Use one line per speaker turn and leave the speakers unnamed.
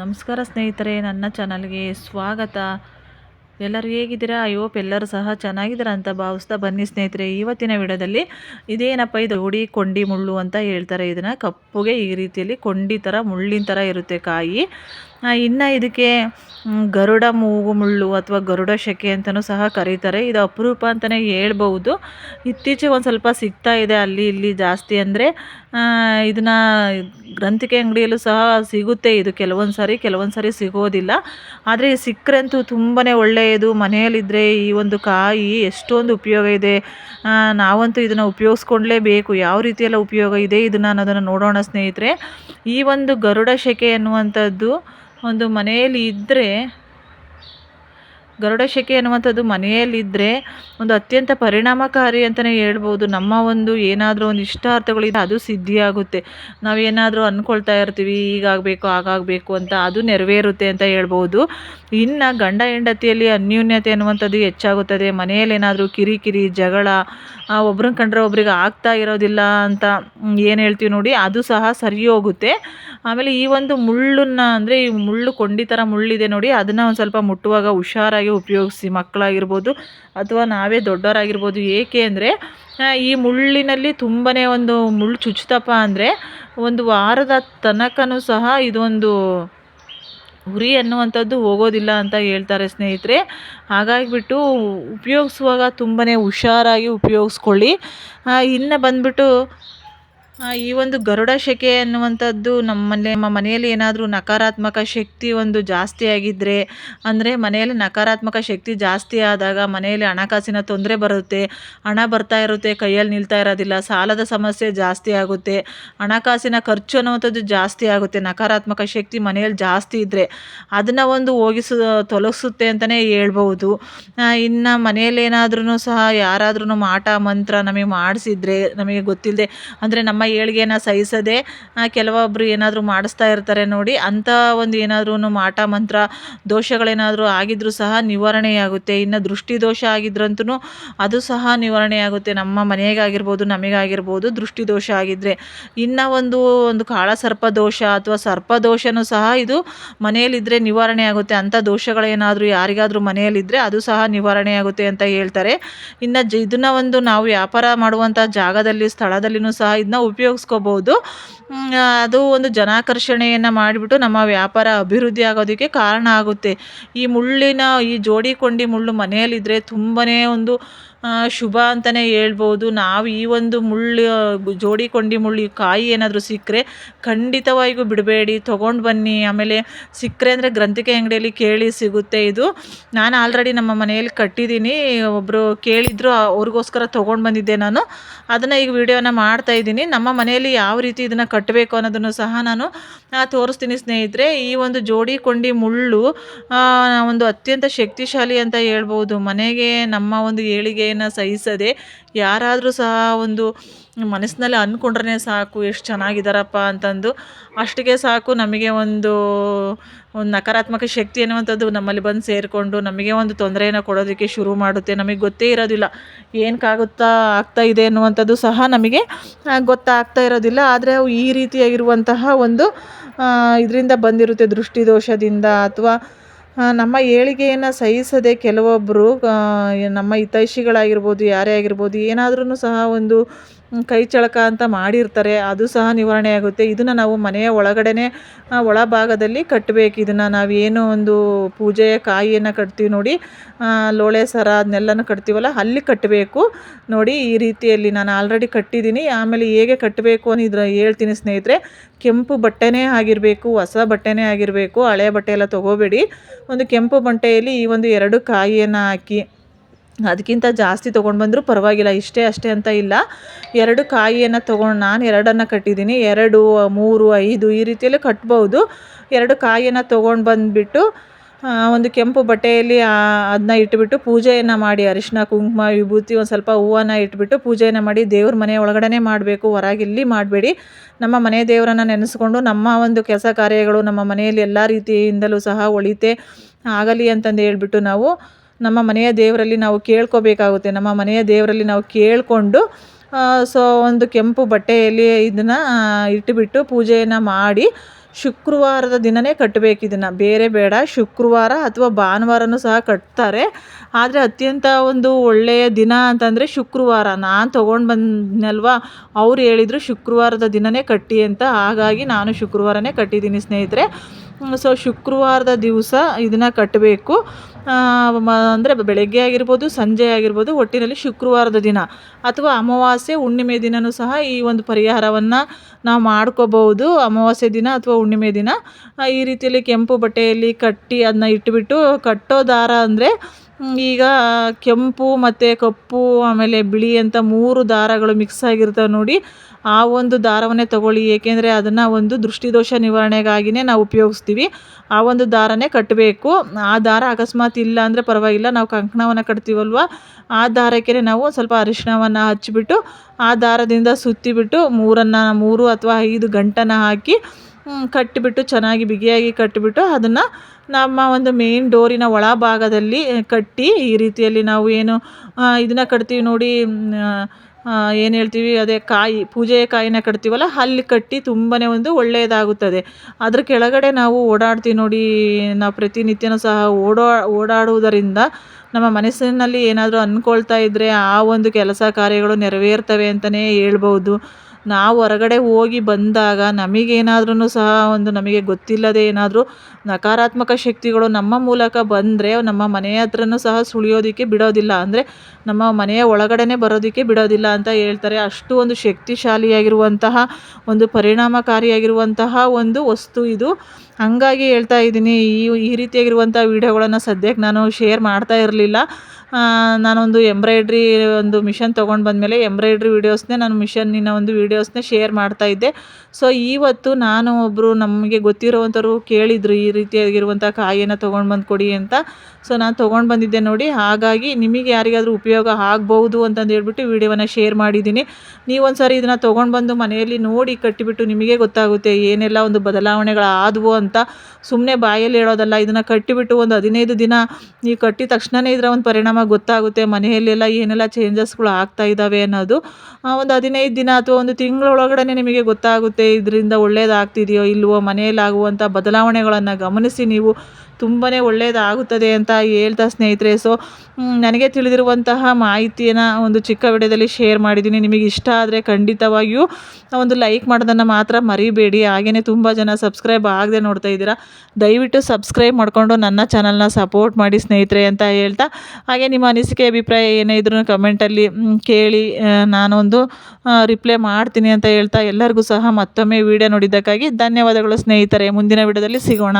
ನಮಸ್ಕಾರ ಸ್ನೇಹಿತರೆ, ನನ್ನ ಚಾನಲ್ಗೆ ಸ್ವಾಗತ. ಎಲ್ಲರೂ ಹೇಗಿದ್ದೀರಾ? ಐ ಹೋಪ್ ಎಲ್ಲರೂ ಸಹ ಚೆನ್ನಾಗಿದ್ದೀರಾ ಅಂತ ಭಾವಿಸ್ತಾ ಬನ್ನಿ ಸ್ನೇಹಿತರೆ. ಇವತ್ತಿನ ವಿಡಿಯೋದಲ್ಲಿ ಇದೇನಪ್ಪ, ಇದು ಹುಡಿ ಕೊಂಡಿ ಮುಳ್ಳು ಅಂತ ಹೇಳ್ತಾರೆ. ಇದನ್ನು ಕಪ್ಪುಗೆ ಈ ರೀತಿಯಲ್ಲಿ ಕೊಂಡಿ ಥರ ಮುಳ್ಳಿನ ಥರ ಇರುತ್ತೆ ಕಾಯಿ. ಇನ್ನು ಇದಕ್ಕೆ ಗರುಡ ಮೂಗು ಮುಳ್ಳು ಅಥವಾ ಗರುಡ ಶೆಕೆ ಅಂತಲೂ ಸಹ ಕರೀತಾರೆ. ಇದು ಅಪರೂಪ ಅಂತಲೇ ಹೇಳ್ಬೋದು ಇತ್ತೀಚೆಗೆ ಒಂದು ಸ್ವಲ್ಪ ಸಿಗ್ತಾ ಇದೆ ಅಲ್ಲಿ ಇಲ್ಲಿ ಜಾಸ್ತಿ ಅಂದರೆ ಇದನ್ನು ಗ್ರಂಥಿಕೆ ಅಂಗಡಿಯಲ್ಲೂ ಸಹ ಸಿಗುತ್ತೆ ಇದು. ಕೆಲವೊಂದು ಸಾರಿ ಕೆಲವೊಂದು ಸಾರಿ ಸಿಗೋದಿಲ್ಲ. ಆದರೆ ಸಿಕ್ಕರೆ ಅಂತೂ ತುಂಬಾ ಒಳ್ಳೆಯದು. ಮನೆಯಲ್ಲಿದ್ದರೆ ಈ ಒಂದು ಕಾಯಿ ಎಷ್ಟೊಂದು ಉಪಯೋಗ ಇದೆ. ನಾವಂತೂ ಇದನ್ನು ಉಪಯೋಗಿಸ್ಕೊಂಡ್ಲೇಬೇಕು. ಯಾವ ರೀತಿಯೆಲ್ಲ ಉಪಯೋಗ ಇದೆ ಇದನ್ನು ಅನ್ನೋದನ್ನು ನೋಡೋಣ ಸ್ನೇಹಿತರೆ. ಈ ಒಂದು ಗರುಡ ಶೆಕೆ ಅನ್ನುವಂಥದ್ದು ಒಂದು ಮನೆಯಲ್ಲಿ ಇದ್ದರೆ ಗರುಡ ಶೆಕೆ ಅನ್ನುವಂಥದ್ದು ಮನೆಯಲ್ಲಿದ್ದರೆ ಒಂದು ಅತ್ಯಂತ ಪರಿಣಾಮಕಾರಿ ಅಂತಲೇ ಹೇಳ್ಬೋದು. ನಮ್ಮ ಒಂದು ಏನಾದರೂ ಒಂದು ಇಷ್ಟಾರ್ಥಗಳಿದೆ ಅದು ಸಿದ್ಧಿಯಾಗುತ್ತೆ. ನಾವೇನಾದರೂ ಅಂದ್ಕೊಳ್ತಾ ಇರ್ತೀವಿ, ಹೀಗಾಗಬೇಕು, ಹಾಗಾಗಬೇಕು ಅಂತ ಅದು ನೆರವೇರುತ್ತೆ ಅಂತ ಹೇಳ್ಬೋದು. ಇನ್ನು ಗಂಡ ಹೆಂಡತಿಯಲ್ಲಿ ಅನ್ಯೂನ್ಯತೆ ಅನ್ನುವಂಥದ್ದು ಹೆಚ್ಚಾಗುತ್ತದೆ. ಮನೆಯಲ್ಲೇನಾದರೂ ಕಿರಿಕಿರಿ, ಜಗಳ ಒಬ್ರನ್ನ ಕಂಡ್ರೆ ಒಬ್ರಿಗೆ ಆಗ್ತಾ ಇರೋದಿಲ್ಲ ಅಂತ ಏನು ಹೇಳ್ತೀವಿ ನೋಡಿ, ಅದು ಸಹ ಸರಿ ಹೋಗುತ್ತೆ. ಆಮೇಲೆ ಈ ಒಂದು ಮುಳ್ಳನ್ನು ಅಂದರೆ ಈ ಮುಳ್ಳು ಕೊಂಡಿ ಥರ ಮುಳ್ಳಿದೆ ನೋಡಿ, ಅದನ್ನು ಒಂದು ಸ್ವಲ್ಪ ಮುಟ್ಟುವಾಗ ಹುಷಾರಾಗಿ ಉಪಯೋಗಿಸಿ, ಮಕ್ಕಳಾಗಿರ್ಬೋದು ಅಥವಾ ನಾವೇ ದೊಡ್ಡವರಾಗಿರ್ಬೋದು, ಏಕೆ ಅಂದರೆ ಈ ಮುಳ್ಳಿನಲ್ಲಿ ತುಂಬಾ ಒಂದು ಮುಳ್ಳು ಚುಚ್ಚುತ್ತಪ್ಪ ಅಂದರೆ, ಒಂದು ವಾರದ ತನಕನೂ ಸಹ ಇದೊಂದು ಉರಿ ಅನ್ನುವಂಥದ್ದು ಹೋಗೋದಿಲ್ಲ ಅಂತ ಹೇಳ್ತಾರೆ ಸ್ನೇಹಿತರೆ. ಹಾಗಾಗಿಬಿಟ್ಟು ಉಪಯೋಗಿಸುವಾಗ ತುಂಬಾ ಹುಷಾರಾಗಿ ಉಪಯೋಗಿಸ್ಕೊಳ್ಳಿ. ಇನ್ನು ಬಂದ್ಬಿಟ್ಟು ಈ ಒಂದು ಗರುಡ ಶೆಕೆ ಅನ್ನುವಂಥದ್ದು ನಮ್ಮಲ್ಲಿ ನಮ್ಮ ಮನೆಯಲ್ಲಿ ಏನಾದರೂ ನಕಾರಾತ್ಮಕ ಶಕ್ತಿ ಒಂದು ಜಾಸ್ತಿ ಆಗಿದ್ದರೆ ಅಂದರೆ ಮನೆಯಲ್ಲಿ ನಕಾರಾತ್ಮಕ ಶಕ್ತಿ ಜಾಸ್ತಿ ಆದಾಗ ಮನೆಯಲ್ಲಿ ಹಣಕಾಸಿನ ತೊಂದರೆ ಬರುತ್ತೆ, ಹಣ ಬರ್ತಾ ಇರುತ್ತೆ, ಕೈಯಲ್ಲಿ ನಿಲ್ತಾ ಇರೋದಿಲ್ಲ, ಸಾಲದ ಸಮಸ್ಯೆ ಜಾಸ್ತಿ ಆಗುತ್ತೆ, ಹಣಕಾಸಿನ ಖರ್ಚು ಅನ್ನುವಂಥದ್ದು ಜಾಸ್ತಿ ಆಗುತ್ತೆ, ನಕಾರಾತ್ಮಕ ಶಕ್ತಿ ಮನೆಯಲ್ಲಿ ಜಾಸ್ತಿ ಇದ್ದರೆ ಅದನ್ನು ಒಂದು ಹೋಗಿಸ ತೊಲಗಿಸುತ್ತೆ ಅಂತಲೇ ಹೇಳ್ಬೋದು ಇನ್ನು ಮನೆಯಲ್ಲಿ ಏನಾದ್ರೂ ಸಹ ಯಾರಾದ್ರೂ ಮಾಟ, ಮಂತ್ರ ನಮಗೆ ಮಾಡಿಸಿದ್ರೆ, ನಮಗೆ ಗೊತ್ತಿಲ್ಲದೆ ಅಂದರೆ ನಮ್ಮ ಏಳಿಗೆನ ಸಹಿಸದೆ ಕೆಲವೊಬ್ಬರು ಏನಾದರೂ ಮಾಡಿಸ್ತಾ ಇರ್ತಾರೆ ನೋಡಿ, ಅಂಥ ಒಂದು ಏನಾದ್ರೂ ಮಾಟ, ಮಂತ್ರ, ದೋಷಗಳೇನಾದರೂ ಆಗಿದ್ರೂ ಸಹ ನಿವಾರಣೆಯಾಗುತ್ತೆ. ಇನ್ನು ದೃಷ್ಟಿ ದೋಷ ಆಗಿದ್ರಂತೂ ಅದು ಸಹ ನಿವಾರಣೆಯಾಗುತ್ತೆ. ನಮ್ಮ ಮನೆಗಾಗಿರ್ಬೋದು, ನಮಗಾಗಿರ್ಬೋದು ದೃಷ್ಟಿ ದೋಷ ಆಗಿದ್ದರೆ ಇನ್ನು ಒಂದು ಒಂದು ಕಾಳಸರ್ಪ ದೋಷ ಅಥವಾ ಸರ್ಪ ದೋಷನೂ ಸಹ ಇದು ಮನೆಯಲ್ಲಿದ್ದರೆ ನಿವಾರಣೆ ಆಗುತ್ತೆ ಅಂಥ ದೋಷಗಳೇನಾದರೂ ಯಾರಿಗಾದರೂ ಮನೆಯಲ್ಲಿದ್ದರೆ ಅದು ಸಹ ನಿವಾರಣೆ ಆಗುತ್ತೆ ಅಂತ ಹೇಳ್ತಾರೆ. ಇನ್ನು ಜ, ಇದನ್ನು ಒಂದು ನಾವು ವ್ಯಾಪಾರ ಮಾಡುವಂಥ ಜಾಗದಲ್ಲಿ ಸ್ಥಳದಲ್ಲಿಯೂ ಸಹ ಇದನ್ನ ಉಪಯೋಗಿಸ್ಕೋಬೋದು. ಅದು ಒಂದು ಜನಾಕರ್ಷಣೆಯನ್ನು ಮಾಡಿಬಿಟ್ಟು ನಮ್ಮ ವ್ಯಾಪಾರ ಅಭಿವೃದ್ಧಿ ಆಗೋದಕ್ಕೆ ಕಾರಣ ಆಗುತ್ತೆ. ಈ ಮುಳ್ಳಿನ, ಈ ಜೋಡಿ ಕೊಂಡಿ ಮುಳ್ಳು ಮನೆಯಲ್ಲಿದ್ದರೆ ತುಂಬಾ ಒಂದು ಶುಭ ಅಂತಲೇ ಹೇಳ್ಬೋದು. ನಾವು ಈ ಒಂದು ಮುಳ್ಳು ಜೋಡಿಕೊಂಡಿ ಮುಳ್ಳು, ಈ ಕಾಯಿ ಏನಾದರೂ ಸಿಕ್ಕರೆ ಖಂಡಿತವಾಗಿಯೂ ಬಿಡಬೇಡಿ. ತೊಗೊಂಡು ಬನ್ನಿ. ಆಮೇಲೆ ಸಿಕ್ಕರೆ ಅಂದರೆ ಗ್ರಂಥಿಕೆ ಅಂಗಡಿಯಲ್ಲಿ ಕೇಳಿ ಸಿಗುತ್ತೆ ಇದು. ನಾನು ಆಲ್ರೆಡಿ ನಮ್ಮ ಮನೆಯಲ್ಲಿ ಕಟ್ಟಿದ್ದೀನಿ. ಒಬ್ಬರು ಕೇಳಿದ್ರು, ಅವ್ರಿಗೋಸ್ಕರ ತೊಗೊಂಡು ಬಂದಿದ್ದೆ ನಾನು. ಅದನ್ನು ಈಗ ವಿಡಿಯೋನ ಮಾಡ್ತಾ ಇದ್ದೀನಿ. ನಮ್ಮ ಮನೆಯಲ್ಲಿ ಯಾವ ರೀತಿ ಇದನ್ನು ಕಟ್ಟಬೇಕು ಅನ್ನೋದನ್ನು ಸಹ ನಾನು ತೋರಿಸ್ತೀನಿ ಸ್ನೇಹಿತರೆ. ಈ ಒಂದು ಜೋಡಿ ಕೊಂಡಿ ಮುಳ್ಳು ಒಂದು ಅತ್ಯಂತ ಶಕ್ತಿಶಾಲಿ ಅಂತ ಹೇಳ್ಬೋದು. ಮನೆಗೆ ನಮ್ಮ ಒಂದು ಏಳಿಗೆಯನ್ನು ಸಹಿಸದೆ ಯಾರಾದರೂ ಸಹ ಒಂದು ಮನಸ್ಸಿನಲ್ಲಿ ಅಂದ್ಕೊಂಡ್ರೆ ಸಾಕು, ಎಷ್ಟು ಚೆನ್ನಾಗಿದ್ದಾರಪ್ಪ ಅಂತಂದು. ಅಷ್ಟಿಗೆ ಸಾಕು ನಮಗೆ ಒಂದು ಒಂದು ನಕಾರಾತ್ಮಕ ಶಕ್ತಿ ಅನ್ನುವಂಥದ್ದು ನಮ್ಮಲ್ಲಿ ಬಂದು ಸೇರಿಕೊಂಡು ನಮಗೆ ಒಂದು ತೊಂದರೆಯನ್ನು ಕೊಡೋದಕ್ಕೆ ಶುರು ಮಾಡುತ್ತೆ. ನಮಗೆ ಗೊತ್ತೇ ಇರೋದಿಲ್ಲ ಏನಕ್ಕಾಗುತ್ತಾ ಆಗ್ತಾ ಇದೆ ಅನ್ನುವಂಥದ್ದು ಸಹ ನಮಗೆ ಗೊತ್ತಾಗ್ತಾ ಇರೋದಿಲ್ಲ. ಆದರೆ ಅವು ಈ ರೀತಿಯಾಗಿರುವಂತಹ ಒಂದು ಇದರಿಂದ ಬಂದಿರುತ್ತೆ ದೃಷ್ಟಿದೋಷದಿಂದ ಅಥವಾ ನಮ್ಮ ಏಳಿಗೆಯನ್ನು ಸಹಿಸದೆ ಕೆಲವೊಬ್ಬರು ನಮ್ಮ ಹಿತೈಷಿಗಳಾಗಿರ್ಬೋದು, ಯಾರೇ ಆಗಿರ್ಬೋದು ಏನಾದ್ರೂ ಸಹ ಒಂದು ಕೈ ಚಳಕ ಅಂತ ಮಾಡಿರ್ತಾರೆ, ಅದು ಸಹ ನಿವಾರಣೆ ಆಗುತ್ತೆ. ಇದನ್ನು ನಾವು ಮನೆಯ ಒಳಗಡೆನೆ ಒಳಭಾಗದಲ್ಲಿ ಕಟ್ಟಬೇಕು ಇದನ್ನು ಏನೋ ಒಂದು ಪೂಜೆಯ ಕಾಯಿಯನ್ನು ಕಟ್ತೀವಿ ನೋಡಿ ಲೋಳೆ ಸರ ಅದನ್ನೆಲ್ಲನೂ ಕಟ್ತೀವಲ್ಲ, ಅಲ್ಲಿ ಕಟ್ಟಬೇಕು ನೋಡಿ, ಈ ರೀತಿಯಲ್ಲಿ ನಾನು ಆಲ್ರೆಡಿ ಕಟ್ಟಿದ್ದೀನಿ. ಆಮೇಲೆ ಹೇಗೆ ಕಟ್ಟಬೇಕು ಅನ್ನಿದ್ರ ಹೇಳ್ತೀನಿ ಸ್ನೇಹಿತರೆ. ಕೆಂಪು ಬಟ್ಟೆನೇ ಆಗಿರಬೇಕು, ಹೊಸ ಬಟ್ಟೆನೇ ಆಗಿರಬೇಕು. ಹಳೆ ಬಟ್ಟೆ ಎಲ್ಲ ತೊಗೋಬೇಡಿ. ಒಂದು ಕೆಂಪು ಬಟ್ಟೆಯಲ್ಲಿ ಈ ಒಂದು ಎರಡು ಕಾಯಿಯನ್ನು ಹಾಕಿ ಅದಕ್ಕಿಂತ ಜಾಸ್ತಿ ತೊಗೊಂಡು ಬಂದರೂ ಪರವಾಗಿಲ್ಲ, ಇಷ್ಟೇ ಅಷ್ಟೇ ಅಂತ ಇಲ್ಲ. ಎರಡು ಕಾಯಿಯನ್ನು ತೊಗೊಂಡು ನಾನು ಎರಡನ್ನು ಕಟ್ಟಿದ್ದೀನಿ. ಎರಡು, ಮೂರು, ಐದು ಈ ರೀತಿಯಲ್ಲಿ ಕಟ್ಬೋದು. ಎರಡು ಕಾಯಿಯನ್ನು ತೊಗೊಂಡು ಬಂದುಬಿಟ್ಟು ಒಂದು ಕೆಂಪು ಬಟ್ಟೆಯಲ್ಲಿ ಅದನ್ನ ಇಟ್ಬಿಟ್ಟು ಪೂಜೆಯನ್ನು ಮಾಡಿ, ಅರಿಶಿನ, ಕುಂಕುಮ, ವಿಭೂತಿ, ಒಂದು ಸ್ವಲ್ಪ ಹೂವನ್ನು ಇಟ್ಬಿಟ್ಟು ಪೂಜೆಯನ್ನು ಮಾಡಿ ದೇವ್ರ ಮನೆ ಒಳಗಡೆ ಮಾಡಬೇಕು. ಹೊರಗಿಲ್ಲಿ ಮಾಡಬೇಡಿ. ನಮ್ಮ ಮನೆ ದೇವರನ್ನು ನೆನೆಸ್ಕೊಂಡು ನಮ್ಮ ಒಂದು ಕೆಲಸ ಕಾರ್ಯಗಳು ನಮ್ಮ ಮನೆಯಲ್ಲಿ ಎಲ್ಲ ರೀತಿಯಿಂದಲೂ ಸಹ ಒಳಿತೆ ಆಗಲಿ ಅಂತಂದು ಹೇಳ್ಬಿಟ್ಟು ನಾವು ನಮ್ಮ ಮನೆಯ ದೇವರಲ್ಲಿ ನಾವು ಕೇಳ್ಕೋಬೇಕಾಗುತ್ತೆ. ನಮ್ಮ ಮನೆಯ ದೇವರಲ್ಲಿ ನಾವು ಕೇಳಿಕೊಂಡು ಸೊ ಒಂದು ಕೆಂಪು ಬಟ್ಟೆಯಲ್ಲಿ ಇದನ್ನು ಇಟ್ಬಿಟ್ಟು ಪೂಜೆಯನ್ನು ಮಾಡಿ ಶುಕ್ರವಾರದ ದಿನವೇ ಕಟ್ಟಬೇಕು ಇದನ್ನು. ಬೇರೆ ಬೇಡ, ಶುಕ್ರವಾರ ಅಥವಾ ಭಾನುವಾರನೂ ಸಹ ಕಟ್ತಾರೆ. ಆದರೆ ಅತ್ಯಂತ ಒಂದು ಒಳ್ಳೆಯ ದಿನ ಅಂತಂದರೆ ಶುಕ್ರವಾರ. ನಾನು ತೊಗೊಂಡು ಬಂದ್ನಲ್ವ? ಅವ್ರು ಹೇಳಿದರು ಶುಕ್ರವಾರದ ದಿನವೇ ಕಟ್ಟಿ ಅಂತ. ಹಾಗಾಗಿ ನಾನು ಶುಕ್ರವಾರನೇ ಕಟ್ಟಿದ್ದೀನಿ ಸ್ನೇಹಿತರೆ. ಸೊ ಶುಕ್ರವಾರದ ದಿವಸ ಇದನ್ನು ಕಟ್ಟಬೇಕು ಅಂದರೆ ಬೆಳಗ್ಗೆ ಆಗಿರ್ಬೋದು, ಸಂಜೆ ಆಗಿರ್ಬೋದು, ಒಟ್ಟಿನಲ್ಲಿ ಶುಕ್ರವಾರದ ದಿನ. ಅಥವಾ ಅಮಾವಾಸ್ಯೆ, ಹುಣ್ಣಿಮೆ ದಿನವೂ ಸಹ ಈ ಒಂದು ಪರಿಹಾರವನ್ನು ನಾವು ಮಾಡ್ಕೋಬಹುದು. ಅಮಾವಾಸ್ಯೆ ದಿನ ಅಥವಾ ಹುಣ್ಣಿಮೆ ದಿನ. ಈ ರೀತಿಯಲ್ಲಿ ಕೆಂಪು ಬಟ್ಟೆಯಲ್ಲಿ ಕಟ್ಟಿ ಅದನ್ನ ಇಟ್ಟುಬಿಟ್ಟು ಕಟ್ಟೋ ದಾರ ಅಂದರೆ ಈಗ ಕೆಂಪು ಮತ್ತು ಕಪ್ಪು, ಆಮೇಲೆ ಬಿಳಿ ಅಂತ ಮೂರು ದಾರಗಳು ಮಿಕ್ಸ್ ಆಗಿರ್ತವೆ ನೋಡಿ. ಆ ಒಂದು ದಾರವನ್ನೇ ತಗೊಳ್ಳಿ, ಏಕೆಂದರೆ ಅದನ್ನು ಒಂದು ದೃಷ್ಟಿದೋಷ ನಿವಾರಣೆಗಾಗಿಯೇ ನಾವು ಉಪಯೋಗಿಸ್ತೀವಿ. ಆ ಒಂದು ದಾರನೇ ಕಟ್ಟಬೇಕು ಆ ದಾರ ಅಕಸ್ಮಾತ್ ಇಲ್ಲ ಅಂದರೆ ಪರವಾಗಿಲ್ಲ, ನಾವು ಕಂಕಣವನ್ನು ಕಟ್ತೀವಲ್ವ? ಆ ದಾರಕ್ಕೆ ನಾವು ಸ್ವಲ್ಪ ಅರಿಶಿಣವನ್ನು ಹಚ್ಚಿಬಿಟ್ಟು, ಆ ದಾರದಿಂದ ಸುತ್ತಿಬಿಟ್ಟು ಮೂರನ್ನು, ಮೂರು ಅಥವಾ ಐದು ಗಂಟನ್ನು ಹಾಕಿ ಕಟ್ಟಿಬಿಟ್ಟು ಚೆನ್ನಾಗಿ ಬಿಗಿಯಾಗಿ ಕಟ್ಟಿಬಿಟ್ಟು ಅದನ್ನು ನಮ್ಮ ಒಂದು ಮೇನ್ ಡೋರಿನ ಒಳಭಾಗದಲ್ಲಿ ಕಟ್ಟಿ ಈ ರೀತಿಯಲ್ಲಿ ನಾವು ಏನು ಇದನ್ನು ಕಟ್ತೀವಿ ನೋಡಿ ಏನು ಹೇಳ್ತೀವಿ, ಅದೇ ಕಾಯಿ, ಪೂಜೆಯ ಕಾಯಿನ ಕಟ್ತೀವಲ್ಲ, ಅಲ್ಲಿ ಕಟ್ಟಿ ತುಂಬಾ ಒಂದು ಒಳ್ಳೆಯದಾಗುತ್ತದೆ. ಅದ್ರ ಕೆಳಗಡೆ ನಾವು ಓಡಾಡ್ತೀವಿ ನೋಡಿ, ನಾವು ಪ್ರತಿನಿತ್ಯನೂ ಸಹ ಓಡಾ, ಓಡಾಡುವುದರಿಂದ ನಮ್ಮ ಮನಸ್ಸಿನಲ್ಲಿ ಏನಾದರೂ ಅಂದ್ಕೊಳ್ತಾ ಇದ್ದರೆ ಆ ಒಂದು ಕೆಲಸ ಕಾರ್ಯಗಳು ನೆರವೇರ್ತವೆ ಅಂತಲೇ ಹೇಳ್ಬೋದು ನಾವು ಹೊರಗಡೆ ಹೋಗಿ ಬಂದಾಗ ನಮಗೇನಾದ್ರೂ ಸಹ ಒಂದು ನಮಗೆ ಗೊತ್ತಿಲ್ಲದೆ ಏನಾದರೂ ನಕಾರಾತ್ಮಕ ಶಕ್ತಿಗಳು ನಮ್ಮ ಮೂಲಕ ಬಂದರೆ ನಮ್ಮ ಮನೆ ಹತ್ರನೂ ಸಹ ಸುಳಿಯೋದಕ್ಕೆ ಬಿಡೋದಿಲ್ಲ. ಅಂದರೆ ನಮ್ಮ ಮನೆಯ ಒಳಗಡೆನೇ ಬರೋದಕ್ಕೆ ಬಿಡೋದಿಲ್ಲ ಅಂತ ಹೇಳ್ತಾರೆ. ಅಷ್ಟು ಒಂದು ಶಕ್ತಿಶಾಲಿಯಾಗಿರುವಂತಹ ಒಂದು ಪರಿಣಾಮಕಾರಿಯಾಗಿರುವಂತಹ ಒಂದು ವಸ್ತು ಇದು. ಹಾಗಾಗಿ ಹೇಳ್ತಾ ಇದ್ದೀನಿ, ಈ ಈ ರೀತಿಯಾಗಿರುವಂಥ ವೀಡಿಯೋಗಳನ್ನು ಸದ್ಯಕ್ಕೆ ನಾನು ಶೇರ್ ಮಾಡ್ತಾ ಇರಲಿಲ್ಲ. ನಾನೊಂದು ಎಂಬ್ರಾಯ್ಡ್ರಿ ಒಂದು ಮಿಷನ್ ತೊಗೊಂಡು ಬಂದಮೇಲೆ ಎಂಬ್ರಾಯ್ಡ್ರಿ ವೀಡಿಯೋಸ್ನೇ ನಾನು ಮಿಷನ್ನಿನ ಒಂದು ವೀಡಿಯೋಸ್ನೇ ಶೇರ್ ಮಾಡ್ತಾಯಿದ್ದೆ ಸೊ ಇವತ್ತು ನಾನು ಒಬ್ಬರು ನಮಗೆ ಗೊತ್ತಿರೋವಂಥವ್ರು ಕೇಳಿದರು ಈ ರೀತಿಯಾಗಿರುವಂಥ ಕಾಯಿಯನ್ನು ತೊಗೊಂಡು ಬಂದು ಕೊಡಿ ಅಂತ. ಸೊ ನಾನು ತೊಗೊಂಡು ಬಂದಿದ್ದೆ ನೋಡಿ. ಹಾಗಾಗಿ ನಿಮಗೆ ಯಾರಿಗಾದರೂ ಉಪಯೋಗ ಆಗ್ಬೋದು ಅಂತಂದು ಹೇಳ್ಬಿಟ್ಟು ವೀಡಿಯೋವನ್ನು ಶೇರ್ ಮಾಡಿದ್ದೀನಿ. ನೀವೊಂದು ಸಾರಿ ಇದನ್ನು ತೊಗೊಂಡು ಬಂದು ಮನೆಯಲ್ಲಿ ನೋಡಿ ಕಟ್ಟಿಬಿಟ್ಟು ನಿಮಗೆ ಗೊತ್ತಾಗುತ್ತೆ ಏನೆಲ್ಲ ಒಂದು ಬದಲಾವಣೆಗಳಾದವು ಅಂತ. ಸುಮ್ಮನೆ ಬಾಯಲ್ಲಿ ಹೇಳೋದಲ್ಲ, ಇದನ್ನು ಕಟ್ಟಿಬಿಟ್ಟು ಒಂದು ಹದಿನೈದು ದಿನ ನೀವು ಕಟ್ಟಿದ ತಕ್ಷಣವೇ ಇದರ ಒಂದು ಪರಿಣಾಮ ಗೊತ್ತಾಗುತ್ತೆ, ಮನೆಯಲ್ಲೆಲ್ಲ ಏನೆಲ್ಲ ಚೇಂಜಸ್ಗಳು ಆಗ್ತಾ ಇದ್ದಾವೆ ಅನ್ನೋದು. ಒಂದು ಹದಿನೈದು ದಿನ ಅಥವಾ ಒಂದು ತಿಂಗಳೊಳಗಡೆ ನಿಮಗೆ ಗೊತ್ತಾಗುತ್ತೆ, ಇದರಿಂದ ಒಳ್ಳೇದಾಗ್ತಿದೆಯೋ ಇಲ್ಲವೋ ಮನೆಯಲ್ಲಾಗುವಂಥ ಬದಲಾವಣೆಗಳನ್ನು ಗಮನಿಸಿ ನೀವು ತುಂಬಾ ಒಳ್ಳೆಯದಾಗುತ್ತದೆ ಅಂತ ಹೇಳ್ತಾ ಸ್ನೇಹಿತರೆ. ಸೊ ನನಗೆ ತಿಳಿದಿರುವಂತಹ ಮಾಹಿತಿಯನ್ನು ಒಂದು ಚಿಕ್ಕ ವಿಡಿಯೋದಲ್ಲಿ ಶೇರ್ ಮಾಡಿದ್ದೀನಿ. ನಿಮಗೆ ಇಷ್ಟ ಆದರೆ ಖಂಡಿತವಾಗಿಯೂ ಒಂದು ಲೈಕ್ ಮಾಡೋದನ್ನು ಮಾತ್ರ ಮರಿಬೇಡಿ. ಹಾಗೆಯೇ ತುಂಬ ಜನ ಸಬ್ಸ್ಕ್ರೈಬ್ ಆಗದೆ ನೋಡ್ತಾ ಇದ್ದೀರಾ, ದಯವಿಟ್ಟು ಸಬ್ಸ್ಕ್ರೈಬ್ ಮಾಡಿಕೊಂಡು ನನ್ನ ಚಾನಲ್ನ ಸಪೋರ್ಟ್ ಮಾಡಿ ಸ್ನೇಹಿತರೆ ಅಂತ ಹೇಳ್ತಾ. ಹಾಗೆ ನಿಮ್ಮ ಅನಿಸಿಕೆ, ಅಭಿಪ್ರಾಯ ಏನೇ ಇದ್ರೂ ಕಮೆಂಟಲ್ಲಿ ಕೇಳಿ ನಾನೊಂದು ರಿಪ್ಲೈ ಮಾಡ್ತೀನಿ ಅಂತ ಹೇಳ್ತಾ ಎಲ್ಲರಿಗೂ ಸಹ ಮತ್ತೊಮ್ಮೆ ವಿಡಿಯೋ ನೋಡಿದ್ದಕ್ಕಾಗಿ ಧನ್ಯವಾದಗಳು ಸ್ನೇಹಿತರೆ. ಮುಂದಿನ ವಿಡಿಯೋದಲ್ಲಿ ಸಿಗೋಣ.